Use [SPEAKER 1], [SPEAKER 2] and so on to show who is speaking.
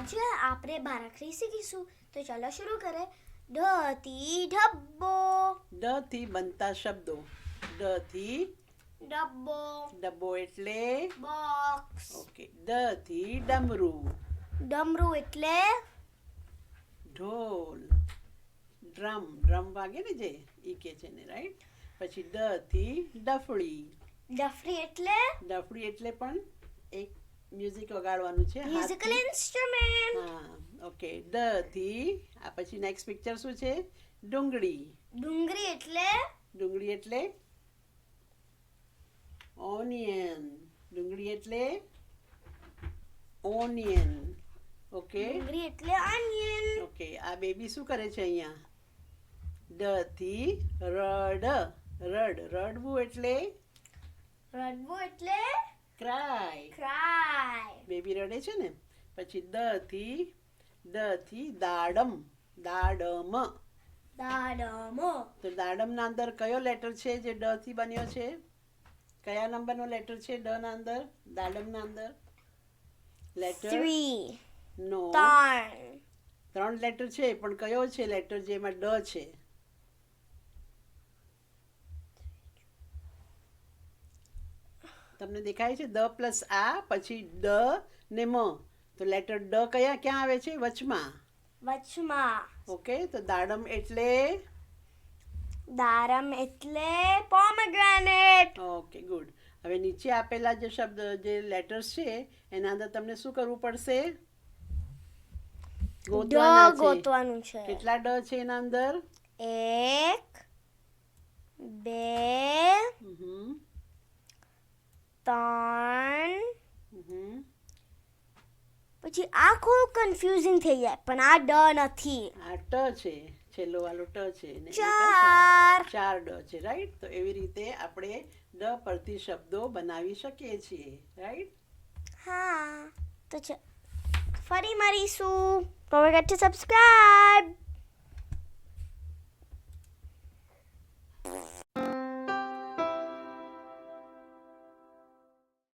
[SPEAKER 1] આજે આપણે બારાખરી શીખીશું. તો ચાલો શરૂ કરે ઢ થી ઢબ્બો.
[SPEAKER 2] ડ થી બનતા શબ્દો. ડ થી
[SPEAKER 1] ડબ્બો.
[SPEAKER 2] ડબ્બો એટલે?
[SPEAKER 1] બોક્સ.
[SPEAKER 2] ઓકે. ડ થી ડમરું.
[SPEAKER 1] ડમરું એટલે?
[SPEAKER 2] ઢોલ. ડ્રમ. ડ્રમ વાગે ને જે? ઈ કે છે ને રાઈટ પછી ડ થી ડફળી.
[SPEAKER 1] ડફળી એટલે?
[SPEAKER 2] ડફળી એટલે પણ એક મ્યુઝિક વગાડવાનું છે
[SPEAKER 1] મ્યુઝિકલ ઇન્સ્ટ્રુમેન્ટ
[SPEAKER 2] હા ઓકે ડ થી આ પછી નેક્સ્ટ પિક્ચર શું છે? ડુંગળી.
[SPEAKER 1] ડુંગળી એટલે?
[SPEAKER 2] ડુંગળી એટલે? ઓનિયન ડુંગળી એટલે? ઓનિયન ઓકે
[SPEAKER 1] ડુંગળી એટલે ઓનિયન
[SPEAKER 2] ઓકે આ બેબી શું કરે છે અહીંયા? ડ થી રડ. રડ. રડવું એટલે?
[SPEAKER 1] રડવું એટલે
[SPEAKER 2] ક્રાય
[SPEAKER 1] ક્રાય
[SPEAKER 2] બેબી રડે છે ને પછી દ થી દ થી દાડમ દાડમ.
[SPEAKER 1] દાડમ.
[SPEAKER 2] તો દાડમના અંદર કયો લેટર છે જે ડ થી બન્યો છે? કયા નંબરનો લેટર છે ડ ના અંદર? દાડમ ના અંદર? લેટર
[SPEAKER 1] 3
[SPEAKER 2] નો.
[SPEAKER 1] ત્રણ.
[SPEAKER 2] ત્રણ લેટર છે પણ કયો છે લેટર જેમાં ડ છે? તમને દેખાય છે દ પ્લસ આ પછી ડ ને મ. તો લેટર ડ કયા ક્યાં આવે છે? વચમાં.
[SPEAKER 1] વચમાં.
[SPEAKER 2] ઓકે તો દાડમ એટલે?
[SPEAKER 1] દારમ એટલે પોમેગ્રેનેટ.
[SPEAKER 2] Okay good. હવે નીચે આપેલા જે શબ્દ જે લેટર્સ છે એના અંદર તમને શું કરવું પડશે? ગોતવાના છે. કેટલા ડ છે એના અંદર?
[SPEAKER 1] એક બે ત્રણ. પછી આ થોડું કન્ફ્યુઝિંગ થઈ જાય પણ આ ડ નથી.
[SPEAKER 2] આ ટ છે છેલ્લો વાળો ટ છે?
[SPEAKER 1] ચાર.
[SPEAKER 2] ચાર ડ છે રાઈટ તો એવી રીતે આપણે ડ પરથી શબ્દો બનાવી શકીએ છીએ રાઈટ
[SPEAKER 1] હા તો ફરી મળીશું. Don't forget to subscribe.